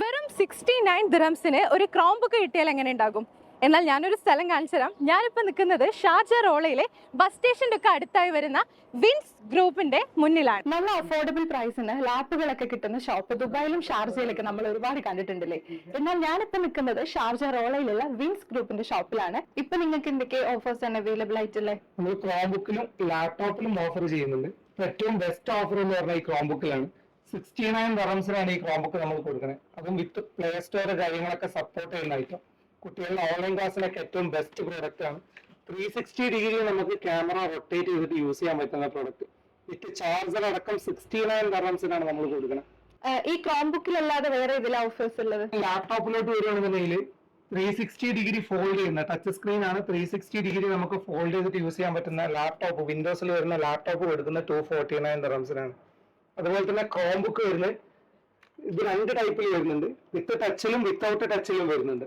വെറും sixty nine ദിറംസിന് ഒരു Chrome book കിട്ടിയാൽ എങ്ങനെ ഉണ്ടാകും? എന്നാൽ ഞാനൊരു സ്ഥലം കാണിച്ചു തരാം ഞാനിപ്പോൾ നിൽക്കുന്നത് ഷാർജ റോളയിലെ ബസ് സ്റ്റേഷന്റെ ഒക്കെ അടുത്തായി വരുന്ന വിൻസ് ഗ്രൂപ്പിന്റെ മുന്നിലാണ്. നല്ല അഫോർഡബിൾ പ്രൈസിന് ലാപ്പുകളൊക്കെ കിട്ടുന്ന ഷോപ്പ് ദുബായിലും ഷാർജയിലൊക്കെ നമ്മൾ ഒരുപാട് കണ്ടിട്ടുണ്ടല്ലേ? എന്നാൽ ഞാനിപ്പോൾ നിൽക്കുന്നത് ഷാർജ റോളയിലുള്ള വിൻസ് ഗ്രൂപ്പിന്റെ ഷോപ്പിലാണ് ഇപ്പൊ നിങ്ങൾക്ക് എന്തൊക്കെ ഓഫേഴ്സ് ആണ് അവൈലബിൾ ആയിട്ടുള്ളത് നമ്മൾ ക്രോംബുക്കിലും ലാപ്ടോപ്പിലും ഓഫർ ചെയ്യുന്നുണ്ട്. ഏറ്റവും ബെസ്റ്റ് ഓഫർ എന്ന് പറഞ്ഞാൽ ഈ ക്രോംബുക്കിലാണ് സിക്സ്റ്റി നയൻ റംസിനാണ് ഈ ക്രോംബുക്ക് നമ്മൾ കൊടുക്കുന്നത് അതും വിത്ത് പ്ലേ സ്റ്റോർ കാര്യങ്ങളൊക്കെ സപ്പോർട്ട് ചെയ്യുന്ന ഐറ്റം കുട്ടികളുടെ ഓൺലൈൻ ക്ലാസ്സിലൊക്കെ ഏറ്റവും ബെസ്റ്റ് പ്രോഡക്റ്റ് ആണ്. ത്രീ സിക്സ്റ്റി ഡിഗ്രി നമുക്ക് ക്യാമറ റൊട്ടേറ്റ് ചെയ്തിട്ട് യൂസ് ചെയ്യാൻ പറ്റുന്ന പ്രോഡക്റ്റ് വിത്ത് ചാർജർ അടക്കം സിക്സ്റ്റി നയൻ റംസിനാണ് നമ്മൾ കൊടുക്കുന്നത് ഈ ക്രോം ബുക്കിലല്ലാതെ വേറെ ഇതിലെ ഓഫേഴ്സ് ഉള്ളത്? ലാപ്ടോപ്പിലോട്ട് വരികയാണെന്നുണ്ടെങ്കിൽ ത്രീ സിക്സ്റ്റി ഡിഗ്രി ഫോൾഡ് ചെയ്യുന്ന ടച്ച് സ്ക്രീൻ ആണ് ത്രീ സിക്സ്റ്റി ഡിഗ്രി നമുക്ക് ഫോൾഡ് ചെയ്തിട്ട് യൂസ് ചെയ്യാൻ പറ്റുന്ന ലാപ്ടോപ്പ് വിൻഡോസിൽ വരുന്ന ലാപ്ടോപ്പ് കൊടുക്കുന്ന ടു ഫോർട്ടി നയൻ റംസിനാണ് അതുപോലെ തന്നെ ക്രോം ബുക്ക് വരുന്നത്. ഇത് രണ്ട് ടൈപ്പിൽ വരുന്നുണ്ട്. വിത്ത് ടച്ചിലും വിത്തൗട്ട് ടച്ചിലും വരുന്നുണ്ട്.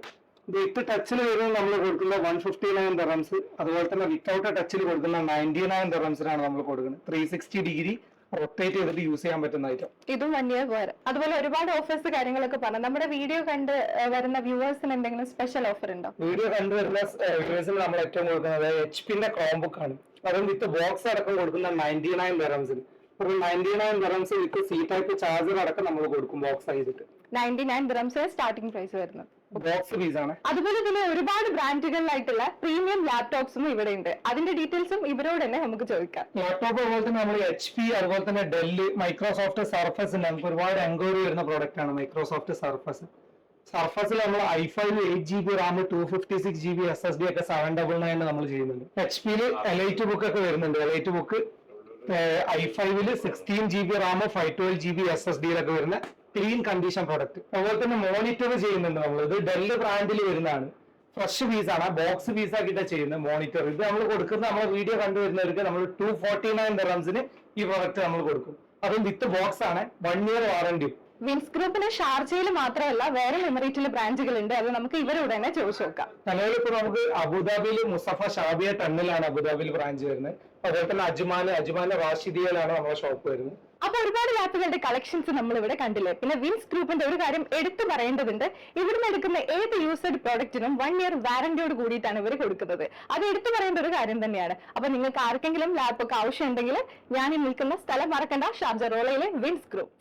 വിത്ത് ടച്ചിൽ വരുന്നത് നമ്മൾ കൊടുക്കുന്ന വൺ ഫിഫ്റ്റി നയൻ ദറംസ് അതുപോലെ തന്നെ വിത്തൗട്ട് ടച്ചിൽ കൊടുക്കുന്ന നയന്റി നയൻ ദറംസിനാണ് നമ്മൾ കൊടുക്കുന്നത്. ത്രീ സിക്സ്റ്റി ഡിഗ്രി റൊട്ടേറ്റ് ചെയ്തിട്ട് യൂസ് ചെയ്യാൻ പറ്റുന്ന ഐറ്റം ഇതും വൺ ഇയർ അതുപോലെ ഒരുപാട് ഓഫേഴ്സ് കാര്യങ്ങളൊക്കെ പറഞ്ഞു. നമ്മുടെ വീഡിയോ കണ്ട് വരുന്ന വ്യൂവേഴ്സിന് എന്തെങ്കിലും സ്പെഷ്യൽ ഓഫർ ഉണ്ടോ? വീഡിയോ കണ്ടുവരുന്ന വ്യൂവേഴ്സിന് നമ്മൾ ഏറ്റവും കൊടുക്കുന്നത് എച്ച് പിന്റെ ക്രോം ബുക്ക് ആണ്. അതും വിത്ത് ബോക്സ് അടക്കം കൊടുക്കുന്ന നയന്റി നയൻ ബെറംസിന് ഒരു ninety nine dirhams with C type charger അടക്കം നമ്മൾ കൊടുക്കും ബോക്സ് ചെയ്തിട്ട് ninety nine dirhams starting price വരുന്നത് ബോക്സ് ഫീസ് ആണ്. അതുപോലെ തന്നെ ഒരുപാട് ബ്രാൻഡുകളിലായിട്ടുള്ള പ്രീമിയം ലാപ്ടോപ്സും ഇവിടെ ഉണ്ട്. അതിന്റെ ഡീറ്റെയിൽസും ഇവരോട് തന്നെ നമുക്ക് ചോദിക്കാം. ലാപ്ടോപ്പ് അതുപോലെ തന്നെ നമ്മൾ എച്ച് പി അതുപോലെ തന്നെ ഡെല്ലി മൈക്രോസോഫ്റ്റ് സർഫസ് നമുക്ക് ഒരുപാട് എൻക്വയറി വരുന്ന പ്രോഡക്റ്റ് ആണ് മൈക്രോസോഫ്റ്റ് സർഫസ് സർഫസിൽ നമ്മൾ I five eight G B RAM two fifty six G B S S D ഒക്കെ സെവൻ ഡബിൾ നയൻ നമ്മൾ ചെയ്യുന്നുണ്ട്. എച്ച് പിയിൽ എലൈറ്റ് ബുക്ക് ഒക്കെ വരുന്നുണ്ട്. എലൈറ്റ് ബുക്ക് ഐ ഫൈവിൽ sixteen G B RAM five twelve G B S S ഡിയിലൊക്കെ വരുന്ന clean condition product അതുപോലെ തന്നെ മോണിറ്റർ ചെയ്യുന്നുണ്ട് നമ്മൾ ഇത് ഡെല്ല് ബ്രാൻഡിൽ വരുന്നതാണ്. ഫ്രഷ് പീസ് ആണ്. ബോക്സ് പീസ് ആക്കിയിട്ട് ചെയ്യുന്നത് മോണിറ്റർ ഇത് നമ്മൾ കൊടുക്കുന്ന നമ്മൾ വീഡിയോ കണ്ടുവരുന്നവർക്ക് നമ്മൾ ടു ഫോർട്ടി നയൻ ഈ പ്രൊഡക്റ്റ് നമ്മൾ കൊടുക്കും. അതും വിത്ത് ബോക്സ് ആണ്. വൺ ഇയർ വാറന്റിയും വിൻസ് ഗ്രൂപ്പിന് ഷാർജയിൽ മാത്രമല്ല വേറെ മെമ്മറിറ്റിലെ ബ്രാഞ്ചുകൾ ഉണ്ട് അത് നമുക്ക് ഇവരോട് തന്നെ ചോദിച്ചു നോക്കാം. നിലവിൽ ഇപ്പൊ നമുക്ക് അബുദാബിയിൽ മുസഫ ഷാബിയ ടണ്ണിലാണ് അബുദാബിയിൽ ബ്രാഞ്ച് വരുന്നത്. അതുപോലെ തന്നെ അജ്മാൻ അജ്മാൻ റാഷിദിയയിലാണ് നമ്മുടെ ഷോപ്പ് വരുന്നത്. അപ്പൊ ഒരുപാട് ലാപ്പുകളുടെ കളക്ഷൻസ് നമ്മൾ ഇവിടെ കണ്ടില്ലേ? പിന്നെ വിൻസ് ഗ്രൂപ്പിന്റെ ഒരു കാര്യം എടുത്തു പറയേണ്ടതുണ്ട്. ഇവിടുന്ന് എടുക്കുന്ന ഏത് യൂസ്ഡ് പ്രോഡക്റ്റിനും വൺ ഇയർ വാറന്റിയോട് കൂടിയിട്ടാണ് ഇവർ കൊടുക്കുന്നത്. അത് എടുത്തു പറയേണ്ട ഒരു കാര്യം തന്നെയാണ്. അപ്പൊ നിങ്ങൾക്ക് ആർക്കെങ്കിലും ലാപ്പ് ഒക്കെ ആവശ്യമുണ്ടെങ്കിൽ ഞാൻ ഈ നിൽക്കുന്ന സ്ഥലം മറക്കണ്ട. ഷാർജ റോളയിലെ വിൻസ് ഗ്രൂപ്പ്.